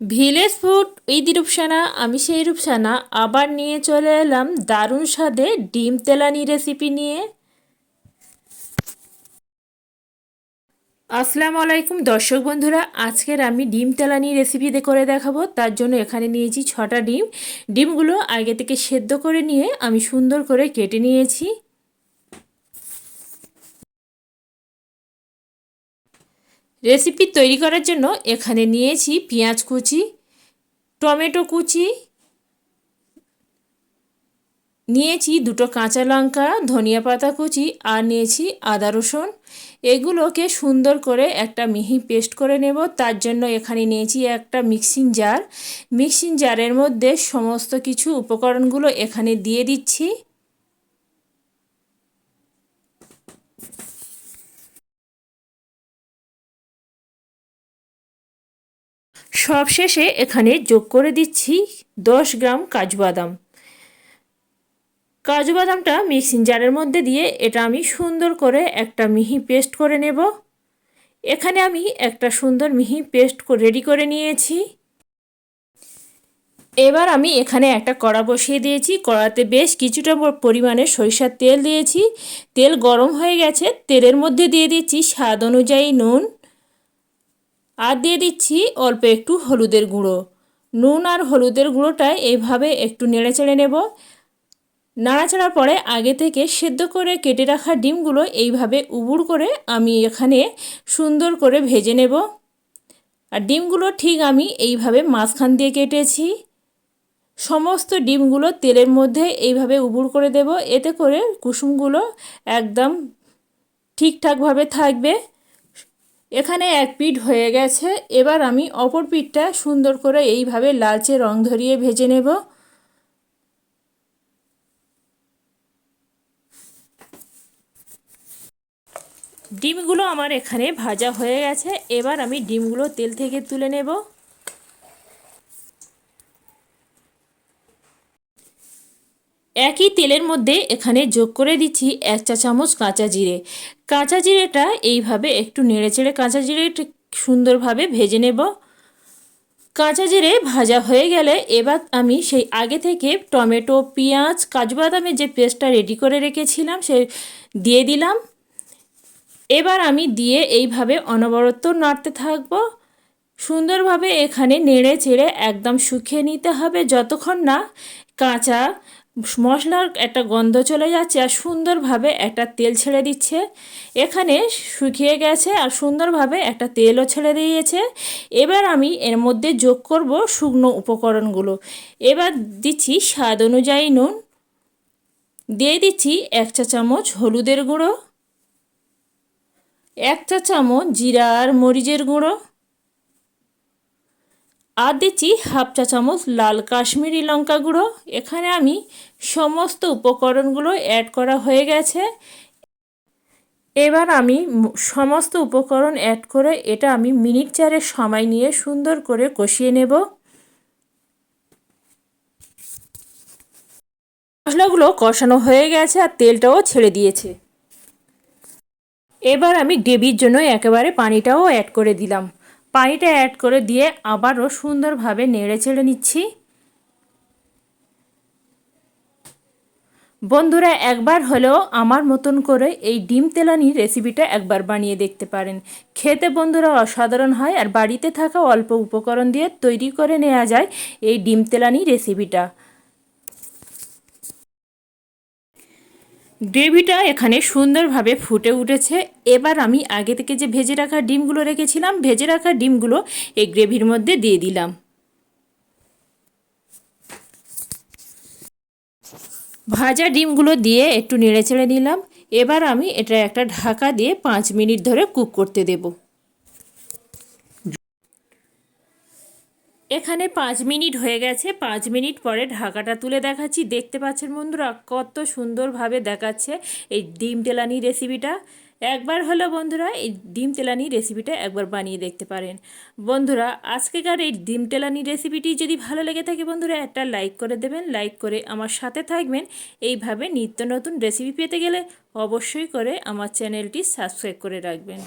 Village food Eid Rupsana, আমি সেই রূপসানা। আবার নিয়ে চলে এলাম দারুণ স্বাদে ডিম তেলানি রেসিপি নিয়ে। আসসালামু আলাইকুম দর্শক বন্ধুরা, আজকের আমি ডিম তেলানি রেসিপি করে দেখাবো। তার জন্য এখানে নিয়েছি ছটা ডিম। ডিমগুলো আগে থেকে সেদ্ধ করে নিয়ে আমি সুন্দর করে কেটে নিয়েছি। রেসিপি তৈরি করার জন্য এখানে নিয়েছি পেঁয়াজ কুচি, টমেটো কুচি, নিয়েছি দুটো কাঁচা লঙ্কা, ধনিয়া পাতা কুচি আর নিয়েছি আদা রসুন। এগুলোকে সুন্দর করে একটা মিহি পেস্ট করে নেব। তার জন্য এখানে নিয়েছি একটা মিক্সিং জার। মিক্সিং জারের মধ্যে সমস্ত কিছু উপকরণগুলো এখানে দিয়ে দিচ্ছি। সব শেষে এখানে যোগ করে দিচ্ছি দশ গ্রাম কাজু বাদাম। কাজু বাদামটা মিক্সিং জারের মধ্যে দিয়ে এটা আমি সুন্দর করে একটা মিহি পেস্ট করে নেব। এখানে আমি একটা সুন্দর মিহি পেস্ট রেডি করে নিয়েছি। এবার আমি এখানে একটা কড়া বসিয়ে দিয়েছি। কড়াতে বেশ কিছুটা পরিমাণে সরিষার তেল দিয়েছি। তেল গরম হয়ে গেছে। তেলের মধ্যে দিয়ে দিচ্ছি স্বাদ অনুযায়ী নুন। আর দিয়ে দিচ্ছি অল্প একটু হলুদের গুঁড়ো। নুন আর হলুদের গুঁড়োটা এইভাবে একটু নেড়ে চেড়ে নেব। নাড়াচাড়ার পরে আগে থেকে সেদ্ধ করে কেটে রাখা ডিমগুলো এইভাবে উবুড় করে আমি এখানে সুন্দর করে ভেজে নেব। আর ডিমগুলো ঠিক আমি এইভাবে মাঝখান দিয়ে কেটেছি। সমস্ত ডিমগুলো তেলের মধ্যে এইভাবে উবুড় করে দেব। এতে করে কুসুমগুলো একদম ঠিকঠাকভাবে থাকবে। এখানে এক পিঠ হয়ে গেছে। এবার আমি অপর পিঠটা সুন্দর করে এইভাবে লালচে রং ধরিয়ে ভেজে নেব। ডিমগুলো আমার এখানে ভাজা হয়ে গেছে। এবার আমি ডিমগুলো তেল থেকে তুলে নেব। একই তেলের মধ্যে এখানে যোগ করে দিচ্ছি এক চা চামচ কাঁচা জিরে। কাঁচা জিরেটা এইভাবে একটু নেড়ে চেড়ে কাঁচা জিরে সুন্দরভাবে ভেজে নেব। কাঁচা জিরে ভাজা হয়ে গেলে এবার আমি সেই আগে থেকে টমেটো, পেঁয়াজ, কাজু বাদামের যে পেস্টটা রেডি করে রেখেছিলাম সে দিয়ে দিলাম। এবার আমি দিয়ে এইভাবে অনবরত নাড়তে থাকব। সুন্দরভাবে এখানে নেড়ে চেড়ে একদম শুকিয়ে নিতে হবে। যতক্ষণ না কাঁচা মশলার একটা গন্ধ চলে যাচ্ছে আর সুন্দরভাবে একটা তেল ছেড়ে দিচ্ছে। এখানে শুকিয়ে গেছে আর সুন্দরভাবে একটা তেলও ছেড়ে দিয়েছে। এবার আমি এর মধ্যে যোগ করব শুকনো উপকরণগুলো। এবার দিচ্ছি স্বাদ অনুযায়ী নুন। দিয়ে দিচ্ছি এক চা চামচ হলুদের গুঁড়ো। এক চা চামচ জিরা আর মরিচের গুঁড়ো। আর দিচ্ছি হাফ চা চামচ লাল কাশ্মীরি লঙ্কা গুঁড়ো। এখানে আমি সমস্ত উপকরণগুলো অ্যাড করা হয়ে গেছে। এবার আমি সমস্ত উপকরণ অ্যাড করে এটা আমি মিনিট চারের সময় নিয়ে সুন্দর করে কষিয়ে নেব। মশলাগুলো কষানো হয়ে গেছে আর তেলটাও ছেড়ে দিয়েছে। এবার আমি গ্রেভির জন্য একেবারে পানিটাও অ্যাড করে দিলাম। পানিটা অ্যাড করে দিয়ে আবারও সুন্দরভাবে নেড়ে চেড়ে নিচ্ছি। বন্ধুরা, একবার হলেও আমার মতন করে এই ডিম তেলানি রেসিপিটা একবার বানিয়ে দেখতে পারেন। খেতে বন্ধুরা অসাধারণ হয় আর বাড়িতে থাকা অল্প উপকরণ দিয়ে তৈরি করে নেওয়া যায় এই ডিম তেলানি রেসিপিটা গ্রেভিটা এখানে সুন্দরভাবে ফুটে উঠেছে। এবার আমি আগে থেকে যে ভেজে রাখা ডিমগুলো রেখেছিলাম, ভেজে রাখা ডিমগুলো এই গ্রেভির মধ্যে দিয়ে দিলাম। ভাজা ডিমগুলো দিয়ে একটু নেড়ে চেড়ে নিলাম। এবার আমি এটা একটা ঢাকা দিয়ে পাঁচ মিনিট ধরে কুক করতে দেবো। এখানে পাঁচ মিনিট হয়ে গেছে। পাঁচ মিনিট পরে ঢাকাটা তুলে দেখাচ্ছি। দেখতে পাচ্ছেন বন্ধুরা, কত সুন্দরভাবে দেখাচ্ছে এই ডিম তেলানি রেসিপিটা। একবার হলো বন্ধুরা, এই ডিম তেলানি রেসিপিটা একবার বানিয়ে দেখতে পারেন। বন্ধুরা, আজকেকার এই ডিম তেলানি রেসিপিটি যদি ভালো লেগে থাকে বন্ধুরা, একটা লাইক করে দেবেন, লাইক করে আমার সাথে থাকবেন। এইভাবে নিত্য নতুন রেসিপি পেতে গেলে অবশ্যই করে আমার চ্যানেলটি সাবস্ক্রাইব করে রাখবেন।